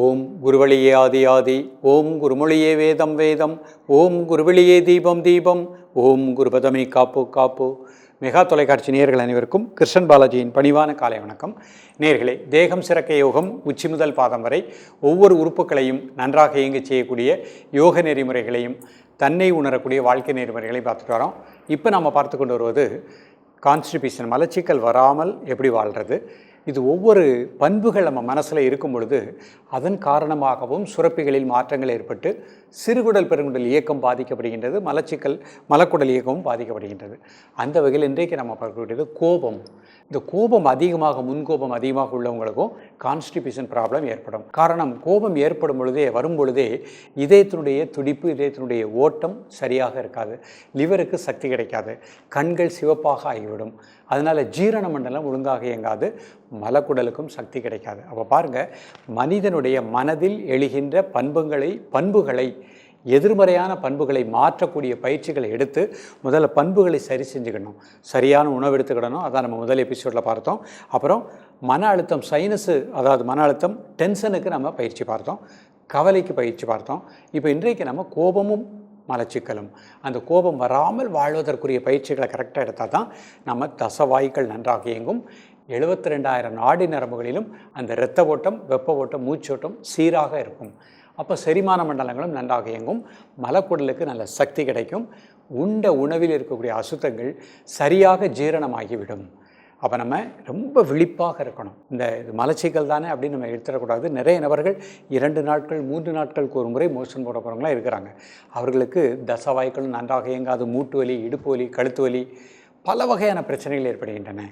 ஓம் குருவழியே ஆதி ஆதி ஓம் குருமொழியே வேதம் வேதம் ஓம் குருவழியே தீபம் தீபம் ஓம் குருபதமே காப்பு காப்பு. மெகா தொலைக்காட்சி நேர்கள் அனைவருக்கும் கிருஷ்ணன் பாலாஜியின் பணிவான காலை வணக்கம். நேர்களே தேகம் சிறக்க யோகம் உச்சி முதல் பாதம் வரை ஒவ்வொரு உறுப்புகளையும் நன்றாக இயங்கச் செய்யக்கூடிய யோக நெறிமுறைகளையும் தன்னை உணரக்கூடிய வாழ்க்கை நெறிமுறைகளையும் பார்த்துட்டு வரோம். இப்போ நம்ம பார்த்து கொண்டு வருவது கான்ஸ்டிபியூஷன் மலச்சிக்கல் வராமல் எப்படி வாழ்கிறது இது ஒவ்வொரு பண்புகள் நம்ம மனசில் இருக்கும் பொழுது அதன் காரணமாகவும் சுரப்பிகளில் மாற்றங்கள் ஏற்பட்டு சிறுகுடல் பெருங்குடல் இயக்கம் பாதிக்கப்படுகின்றது மலச்சிக்கல் மலக்குடல் இயக்கமும் பாதிக்கப்படுகின்றது. அந்த வகையில் இன்றைக்கு நம்ம பார்க்கக்கூடியது கோபம். இந்த கோபம் அதிகமாக முன்கோபம் அதிகமாக உள்ளவங்களுக்கும் கான்ஸ்டிபியூஷன் ப்ராப்ளம் ஏற்படும். காரணம் கோபம் ஏற்படும் பொழுதே வரும் பொழுதே இதயத்தினுடைய துடிப்பு இதயத்தினுடைய ஓட்டம் சரியாக இருக்காது. லிவருக்கு சக்தி கிடைக்காது. கண்கள் சிவப்பாக ஆகிவிடும். அதனால் ஜீரண மண்டலம் ஒழுங்காக இயங்காது மலக்குடலுக்கும் சக்தி கிடைக்காது. அப்போ பாருங்கள் மனிதனுடைய மனதில் எழுகின்ற பண்புகளை பண்புகளை எதிர்மறையான பண்புகளை மாற்றக்கூடிய பயிற்சிகளை எடுத்து முதல்ல பண்புகளை சரி செஞ்சுக்கணும். சரியான உணவு எடுத்துக்கிடணும். அதான் நம்ம முதல் எபிசோடில் பார்த்தோம். அப்புறம் மன அழுத்தம் சைனஸு அதாவது மன அழுத்தம் டென்ஷனுக்கு நம்ம பயிற்சி பார்த்தோம். கவலைக்கு பயிற்சி பார்த்தோம். இப்போ இன்றைக்கு நம்ம கோபமும் மலச்சிக்கலும். அந்த கோபம் வராமல் வாழ்வதற்குரிய பயிற்சிகளை கரெக்டாக எடுத்தால் தான் நம்ம தசவாய்கள் நன்றாக இயங்கும். எழுபத்தி ரெண்டாயிரம் நாடி நரம்புகளிலும் அந்த இரத்த ஓட்டம் வெப்ப ஓட்டம் மூச்சோட்டம் சீராக இருக்கும். அப்போ செரிமான மண்டலங்களும் நன்றாக இயங்கும். மலக்குடலுக்கு நல்ல சக்தி கிடைக்கும். உண்ட உணவில் இருக்கக்கூடிய அசுத்தங்கள் சரியாக ஜீரணமாகிவிடும். அப்போ நம்ம ரொம்ப விழிப்பாக இருக்கணும். இந்த இது மலச்சிக்கல் தானே அப்படின்னு நம்ம எடுத்துடக்கூடாது நிறைய நபர்கள் இரண்டு நாட்கள் மூன்று நாட்களுக்கு ஒரு முறை மோஷன் போட போகிறவங்களாம் இருக்கிறாங்க. அவர்களுக்கு தசவாய்க்களும் நன்றாக இயங்காது. மூட்டு வலி இடுப்பு வலி கழுத்து வலி பல வகையான பிரச்சனைகள் ஏற்படுகின்றன.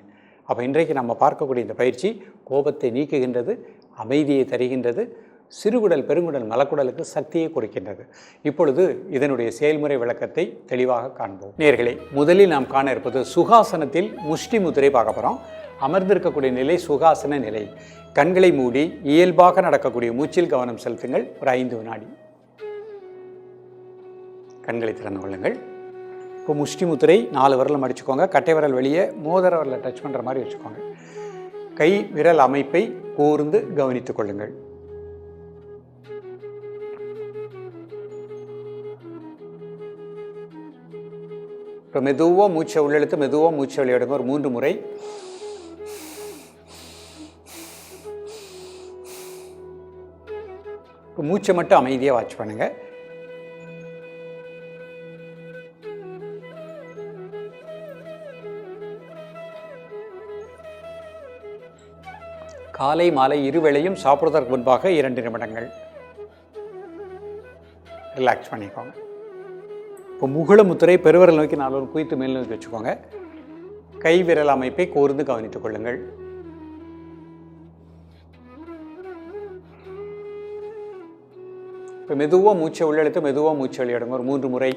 அப்போ இன்றைக்கு நம்ம பார்க்கக்கூடிய இந்த பயிற்சி கோபத்தை நீக்குகின்றது அமைதியை தருகின்றது சிறுகுடல் பெருங்குடல் மலக்குடலுக்கு சக்தியை கொடுக்கின்றது. இப்பொழுது இதனுடைய செயல்முறை விளக்கத்தை தெளிவாக காண்போம். நேர்களை முதலில் நாம் காண இருப்பது சுகாசனத்தில் முஷ்டி முதிரை பார்க்க போகிறோம் அமர்ந்திருக்கக்கூடிய நிலை சுகாசன நிலை. கண்களை மூடி இயல்பாக நடக்கக்கூடிய மூச்சில் கவனம் செலுத்துங்கள். ஒரு ஐந்து வினாடி. கண்களை திறந்து கொள்ளுங்கள். இப்போ முஷ்டி முத்திரை நாலு விரலை மடிச்சுக்கோங்க கட்டை விரல் வெளியே மோதிர விரலை டச் பண்ணுற மாதிரி வச்சுக்கோங்க. கை விரல் அமைப்பை கூர்ந்து கவனித்துக் கொள்ளுங்கள். இப்போ மெதுவாக மூச்சை உள்ளெழுத்து மெதுவாக மூச்சை வெளியிடுங்க ஒரு மூன்று முறை. இப்போ மூச்சை மட்டும் அமைதியாக வாட்ச் பண்ணுங்க. காலை மாலை இருவேளையும் சாப்பிடுவதற்கு முன்பாக இரண்டு நிமிடங்கள். ரிலாக்ஸ் பண்ணிக்கோங்க. இப்போ முகுள முத்திரை பெருவிரல் நோக்கி நாலு குவித்து மேல் நோக்கி வச்சுக்கோங்க. கை விரல் அமைப்பை கோர்ந்து கவனித்துக் கொள்ளுங்கள். இப்போ மெதுவாக மூச்சை உள்ளெடுத்து மெதுவாக மூச்சை வெளியிடுங்க. ஒரு மூன்று முறை.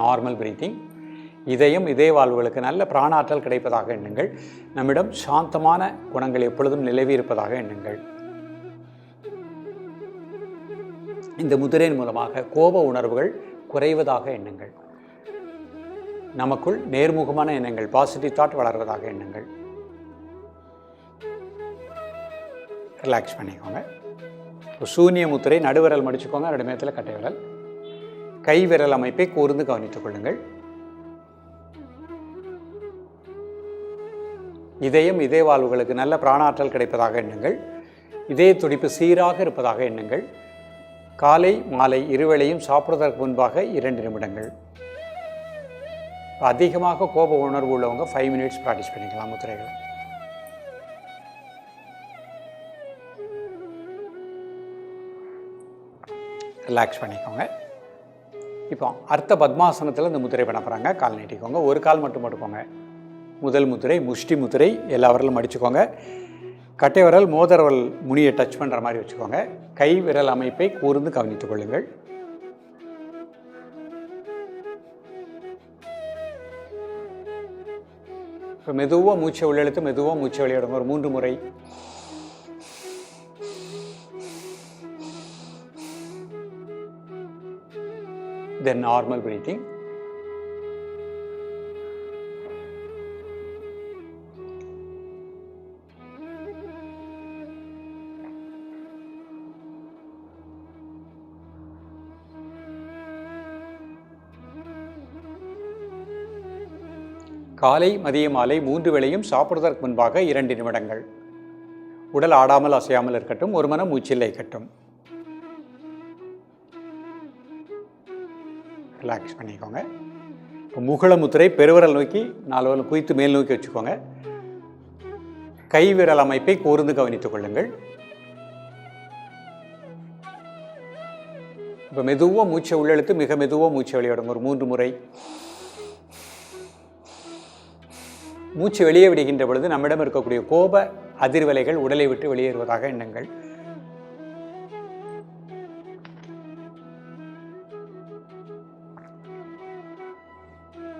நார்மல் பிரீத்திங் இதயம் இதய வாழ்வுகளுக்கு நல்ல பிராணாற்றல் கிடைப்பதாக எண்ணுங்கள். நம்மிடம் சாந்தமான குணங்கள் எப்பொழுதும் நிலவி இருப்பதாக எண்ணுங்கள். இந்த முதிரையின் மூலமாக கோப உணர்வுகள் குறைவதாக எண்ணுங்கள். நமக்குள் நேர்முகமான எண்ணங்கள் பாசிட்டிவ் தாட் வளர்வதாக எண்ணுங்கள். ரிலாக்ஸ் பண்ணிக்கோங்க. இப்போ சூன்ய முத்திரை நடுவிரல் மடிச்சுக்கோங்க ரெண்டு மேத்தில் கட்டை விரல். கை விரல் அமைப்பை கூர்ந்து கவனித்துக் கொள்ளுங்கள். இதயம் இதய வாழ்வுகளுக்கு நல்ல பிராணாற்றல் கிடைப்பதாக எண்ணுங்கள். இதய துடிப்பு சீராக இருப்பதாக எண்ணுங்கள். காலை மாலை இருவேளையும் சாப்பிடுவதற்கு முன்பாக இரண்டு நிமிடங்கள். அதிகமாக கோப உணர்வு உள்ளவங்க ஃபைவ் மினிட்ஸ் ப்ராக்டிஸ் பண்ணிக்கலாம் முத்திரைகளை. ரிலாக்ஸ் பண்ணிக்கோங்க. இப்போ அர்த்த பத்மாசனத்தில் இந்த முத்திரை பண்ண போகிறாங்க கால் நீட்டிக்கோங்க. ஒரு கால் மட்டும் போட்டுக்கோங்க. முதல் முத்திரை முஷ்டி முத்திரை எல்லா வரலும் அடிச்சுக்கோங்க. கட்டை விரல் மோதரவல் முனியை டச் பண்ணுற மாதிரி வச்சுக்கோங்க. கை விரல் அமைப்பை கூர்ந்து கவனித்துக் கொள்ளுங்கள். இப்போ மெதுவாக மூச்சை உள்ளெழுத்து மெதுவாக மூச்சை வெளியிடுங்க. ஒரு மூன்று முறை. தென் நார்மல் பிரீத்திங் காலை மதிய மாலை மூன்று வேளையும் சாப்பிடுவதற்கு முன்பாக இரண்டு நிமிடங்கள். உடல் ஆடாமல் அசையாமல் இருக்கட்டும் ஒரு மனம் மூச்சில்லை இருக்கட்டும். ரிலாக்ஸ் பண்ணிக்கோங்க. இப்போ முகுளமுத்திரை பெருவிரல் நோக்கி நாலு வரல் குவித்து மேல் நோக்கி வச்சுக்கோங்க. கைவிரல் அமைப்பை கூர்ந்து கவனித்துக் கொள்ளுங்கள். இப்போ மெதுவாக மூச்சை உள்ளெழுத்து மிக மெதுவாக மூச்சை வெளியிடுங்க. ஒரு மூன்று முறை. மூச்சு வெளியே விடுகின்ற பொழுது நம்மிடம் இருக்கக்கூடிய கோப அதிர்வலைகள் உடலை விட்டு வெளியேறுவதாக எண்ணங்கள்.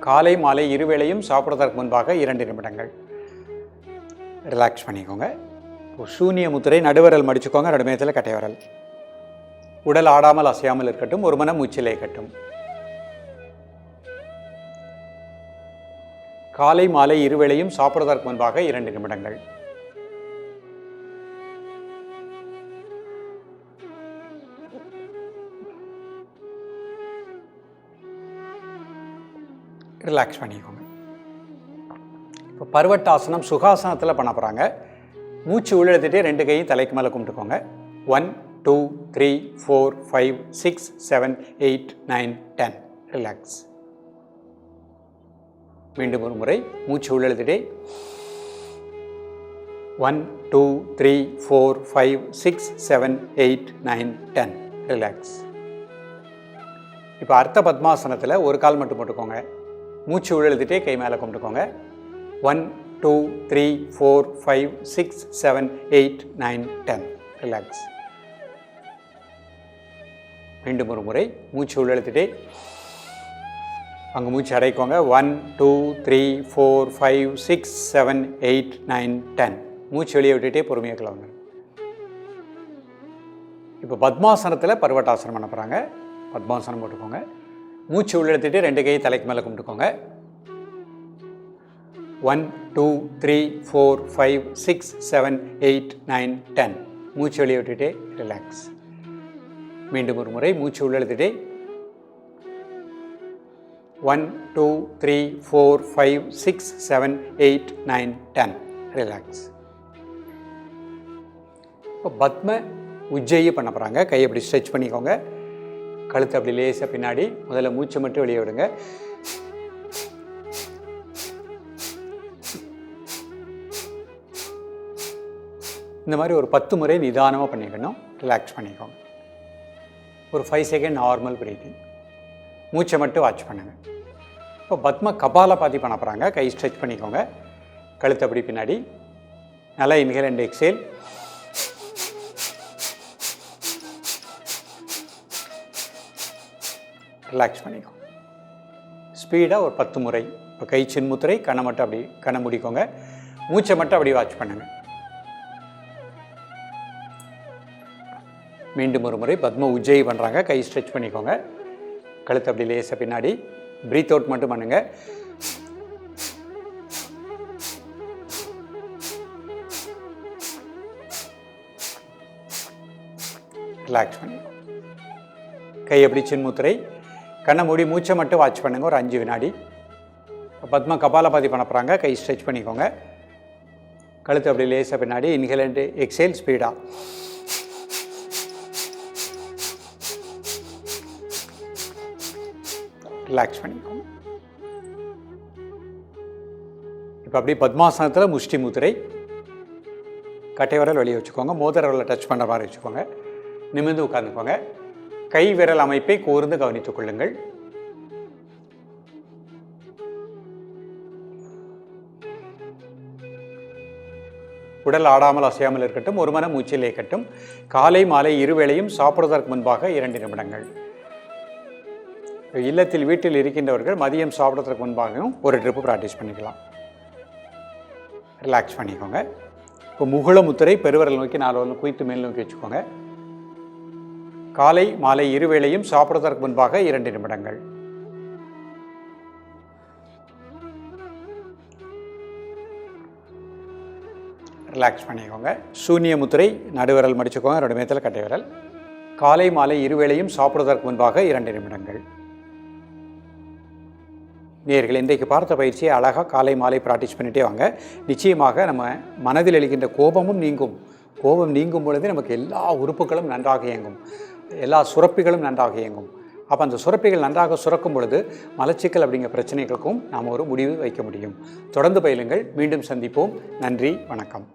காலை மாலை இருவேளையும் சாப்பிடுவதற்கு முன்பாக இரண்டு நிமிடங்கள். ரிலாக்ஸ் பண்ணிக்கோங்க. இப்போ சூனிய முத்திரை நடுவரல் மடிச்சுக்கோங்க. நடுமயத்தில் கட்டை வரல். உடல் ஆடாமல் அசையாமல் இருக்கட்டும். ஒரு மனம் மூச்சிலே இருக்கட்டும். காலை மாலை இருவேளையும் சாப்பிடுவதற்கு முன்பாக இரண்டு நிமிடங்கள். ரிலாக்ஸ் பண்ணிக்கோங்க. இப்போ பருவட்டாசனம் சுகாசனத்தில் பண்ண போகிறாங்க மூச்சு உள்ளெடுத்துட்டே ரெண்டு கையும் தலைக்கு மேலே கும்பிட்டுக்கோங்க. One two three four five six seven eight nine ten relax மீண்டும் ஒரு முறை மூச்சு உள்ளெழுத்துட்டே. One two three four five six seven eight nine ten relax இப்போ அர்த்த பத்மாசனத்தில் ஒரு கால் மட்டும் போட்டுக்கோங்க. மூச்சு உள்ளெழுத்துட்டே கை மேலே கும்பிட்டுக்கோங்க. One two three four five six seven eight nine ten relax மீண்டும் ஒரு முறை மூச்சு உள்ளெழுத்துட்டே. அங்கே மூச்சு அடைக்கோங்க. One two three four five six seven eight nine ten மூச்சு வெளியே விட்டுட்டே பொறுமையாக கிளம்புங்க. இப்போ பத்மாசனத்தில் பருவட்டாசனம் பண்ண போகிறாங்க பத்மாசனம் போட்டுக்கோங்க. மூச்சு உள்ளெடுத்துட்டு ரெண்டு கை தலைக்கு மேலே கும்பிட்டுக்கோங்க. One two three four five six seven eight nine ten மூச்சு வெளியே விட்டுட்டே ரிலாக்ஸ் மீண்டும் ஒரு முறை மூச்சு உள்ளெழுத்துட்டே one two three four five six seven eight nine ten. Relax இப்போ பத்ம உஜ்ஜயி பண்ண போகிறாங்க கையை அப்படி ஸ்ட்ரெச் பண்ணிக்கோங்க. கழுத்து அப்படி லேசாக பின்னாடி. முதல்ல மூச்சை மட்டும் வெளியே விடுங்க. இந்த மாதிரி ஒரு பத்து முறை நிதானமாக பண்ணிக்கணும். ரிலாக்ஸ் பண்ணிக்கோங்க. ஒரு ஃபைவ் செகண்ட் நார்மல் பிரீத்திங் மூச்சை மட்டும் வாட்ச் பண்ணுங்கள் இப்போ பத்ம கபால பாதி பண்ண போகிறாங்க கை ஸ்ட்ரெச் பண்ணிக்கோங்க. கழுத்து அப்படி பின்னாடி. நல்லா இன்ஹேல் அண்ட் எக்ஸேல் ரிலாக்ஸ் பண்ணிக்கோங்க ஸ்பீடாக ஒரு பத்து முறை. இப்போ கை சின்முத்திரை கண்ணை மட்டும் அப்படி கண்ணை முடிக்கோங்க. மூச்சை மட்டும் அப்படி வாட்ச் பண்ணுங்கள் மீண்டும் ஒரு முறை பத்ம உஜ்ஜயி பண்ணுறாங்க கை ஸ்ட்ரெச் பண்ணிக்கோங்க. கழுத்து அப்படி லேசாக பின்னாடி. ப்ரீத் அவுட் மட்டும் பண்ணுங்க. ரிலாக்ஸ் பண்ணுங்க. கை அப்படி சின்முத்திரை? கண்ணை மூடி மூச்சை மட்டும் வாட்ச் பண்ணுங்கள் ஒரு அஞ்சு வினாடி. பத்மா கபாலபாதி பண்ண போகிறாங்க கை ஸ்ட்ரெச் பண்ணிக்கோங்க. கழுத்து அப்படி லேசாக பின்னாடி. இன்ஹேலண்ட் எக்ஸேல் ஸ்பீடாக ரிலாக்ஸ் பண்ணிக்கோங்க. இப்போ அப்படியே பத்மாசனத்தில் முஷ்டி முதிரை கட்டை விரல் வெளியே வச்சுக்கோங்க. மோதிர விரலை டச் பண்ணுற மாதிரி வச்சுக்கோங்க. நிமிர்ந்து உட்காந்துக்கோங்க கை விரல் அமைப்பை கூர்ந்து கவனித்துக் கொள்ளுங்கள். உடல் ஆடாமல் அசையாமல் இருக்கட்டும் ஒரு மன மூச்சில் இருக்கட்டும் காலை மாலை இருவேளையும் சாப்பிடுவதற்கு முன்பாக இரண்டு நிமிடங்கள். இல்லத்தில் வீட்டில் இருக்கின்றவர்கள் மதியம் சாப்பிட்றதுக்கு முன்பாகவும் ஒரு ட்ரிப்பு ப்ராக்டிஸ் பண்ணிக்கலாம். ரிலாக்ஸ் பண்ணிக்கோங்க. இப்போ முகுளமுத்திரை பெருவரல் நோக்கி நாலு வரலும் குய்த்து மேல் நோக்கி வச்சுக்கோங்க. காலை மாலை இருவேளையும் சாப்பிடுவதற்கு முன்பாக இரண்டு நிமிடங்கள். ரிலாக்ஸ் பண்ணிக்கோங்க. சூன்ய முத்திரை நடுவிரல் மடிச்சுக்கோங்க. ரெண்டு மேத்தில் கட்டை விரல். காலை மாலை இருவேளையும் சாப்பிடுவதற்கு முன்பாக இரண்டு நிமிடங்கள். நேர்கள் இன்றைக்கு பார்த்த பயிற்சியை அழகாக காலை மாலை ப்ராக்டிஸ் பண்ணிகிட்டே வாங்க. நிச்சயமாக நம்ம மனதில் எழுகின்ற கோபமும் நீங்கும். கோபம் நீங்கும் பொழுது நமக்கு எல்லா உறுப்புகளும் நன்றாக இயங்கும். எல்லா சுரப்பிகளும் நன்றாக இயங்கும். அப்போ அந்த சுரப்பிகள் நன்றாக சுரக்கும் பொழுது மலச்சிக்கல் அப்படிங்கிற பிரச்சனைகளுக்கும் நாம் ஒரு முடிவு வைக்க முடியும். தொடர்ந்து பயிலுங்கள். மீண்டும் சந்திப்போம். நன்றி. வணக்கம்.